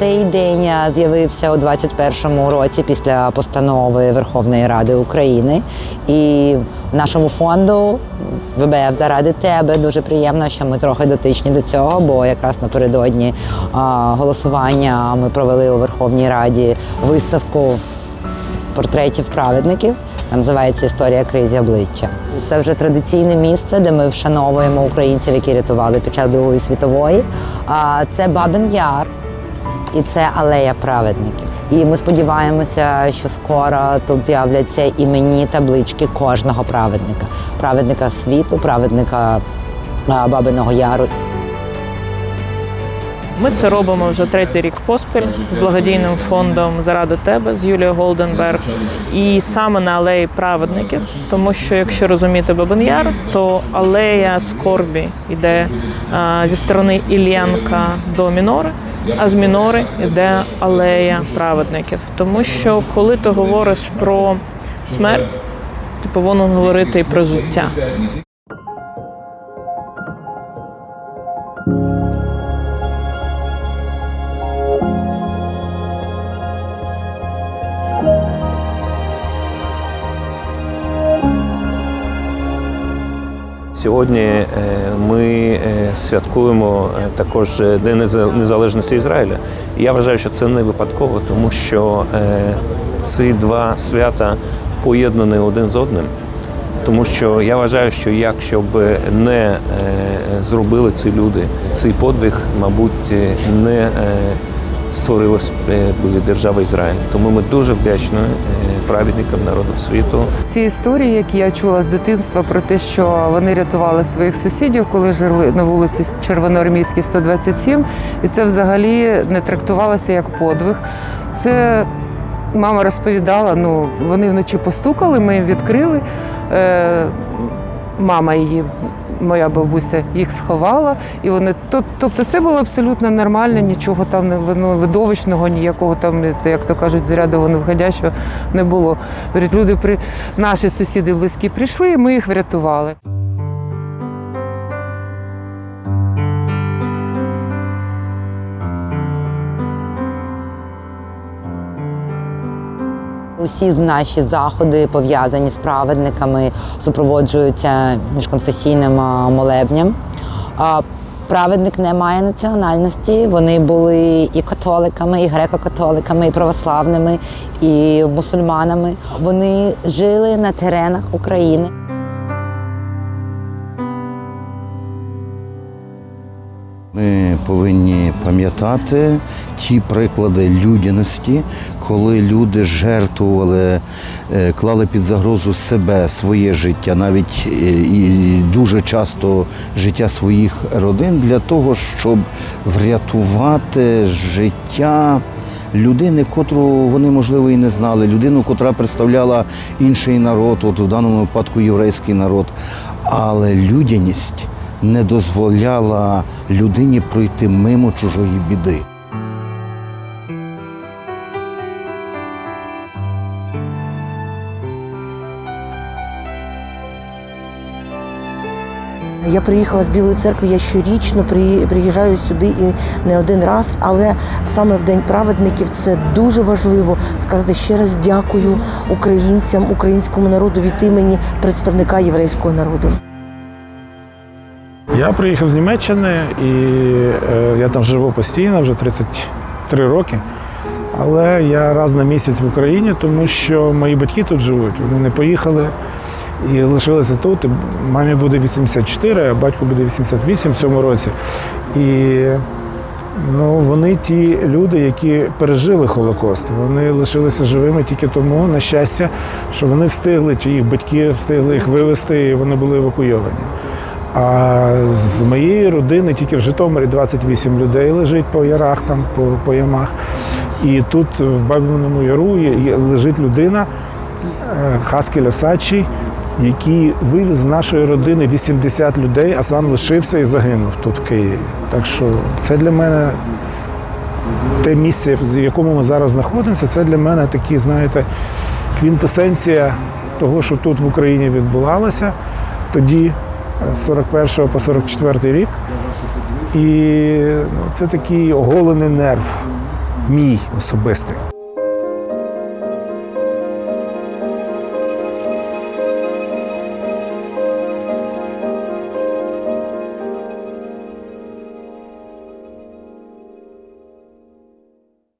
Цей день з'явився у 21-му році після постанови Верховної Ради України. І нашому фонду ВБФ заради тебе дуже приємно, що ми трохи дотичні до цього, бо якраз напередодні голосування ми провели у Верховній Раді виставку портретів праведників. Називається Історія кризі обличчя. Це вже традиційне місце, де ми вшановуємо українців, які рятували під час Другої світової. Це Бабин Яр і це алея праведників. І ми сподіваємося, що скоро тут з'являться іменні таблички кожного праведника: праведника світу, праведника Бабиного Яру. Ми це робимо вже третій рік поспіль з благодійним фондом Заради тебе з Юлією Голденберг. І саме на алеї праведників, тому що якщо розуміти Бабин Яр, то алея скорбі йде а, зі сторони Іллянка до Мінори, а з Мінори йде алея праведників. Тому що коли ти говориш про смерть, ти повинен говорити і про життя. Сьогодні е, ми е, святкуємо е, також День Незалежності Ізраїля. І я вважаю, що це не випадково, тому що ці два свята поєднані один з одним. Тому що я вважаю, що якщо б не зробили ці люди цей подвиг, мабуть, не створилась е, держава Ізраїль. Тому ми дуже вдячні е, праведникам народу світу. Ці історії, які я чула з дитинства про те, що вони рятували своїх сусідів, коли жили на вулиці Червоноармійській 127, і це взагалі не трактувалося як подвиг. Це мама розповідала, ну вони вночі постукали, ми їм відкрили. Е, мама її, моя бабуся, їх сховала, і вони тобто це було абсолютно нормально, нічого там не ну, видовищного, ніякого там, як то кажуть, з ряду вон виходящого не було. Люди при наші сусіди близькі прийшли, і ми їх врятували. Усі наші заходи пов'язані з праведниками супроводжуються міжконфесійним молебням. Праведник не має національності. Вони були і католиками, і греко-католиками, і православними, і мусульманами. Вони жили на теренах України. Повинні пам'ятати ті приклади людяності, коли люди жертвували, е, клали під загрозу себе, своє життя, навіть е, і дуже часто життя своїх родин для того, щоб врятувати життя. Людини, котру вони можливо і не знали, людину, котра представляла інший народ, от в даному випадку єврейський народ. Але людяність не дозволяла людині пройти мимо чужої біди. Я приїхала з Білої церкви, я щорічно приїжджаю сюди і не один раз, але саме в День праведників це дуже важливо сказати ще раз дякую українцям, українському народу від імені представника єврейського народу. Я приїхав з Німеччини і е, я там живу постійно, вже 33 роки. Але я раз на місяць в Україні, тому що мої батьки тут живуть. Вони не поїхали і лишилися тут. Мамі буде 84, а батьку буде 88 в цьому році. І ну, вони ті люди, які пережили Холокост. Вони лишилися живими тільки тому, на щастя, що вони встигли, чи їх батьки встигли їх вивезти, і вони були евакуйовані. А з моєї родини тільки в Житомирі 28 людей лежить по ярах, там, по, по ямах. І тут в Бабиному Яру є- лежить людина, е, Хаскель який вивіз з нашої родини 80 людей, а сам лишився і загинув тут в Києві. Так що це для мене те місце, в якому ми зараз знаходимося, це для мене такі, знаєте, квінтесенція того, що тут в Україні відбувалося тоді, з 41 по 44 рік. І ну, це такий оголений нерв мій особистий.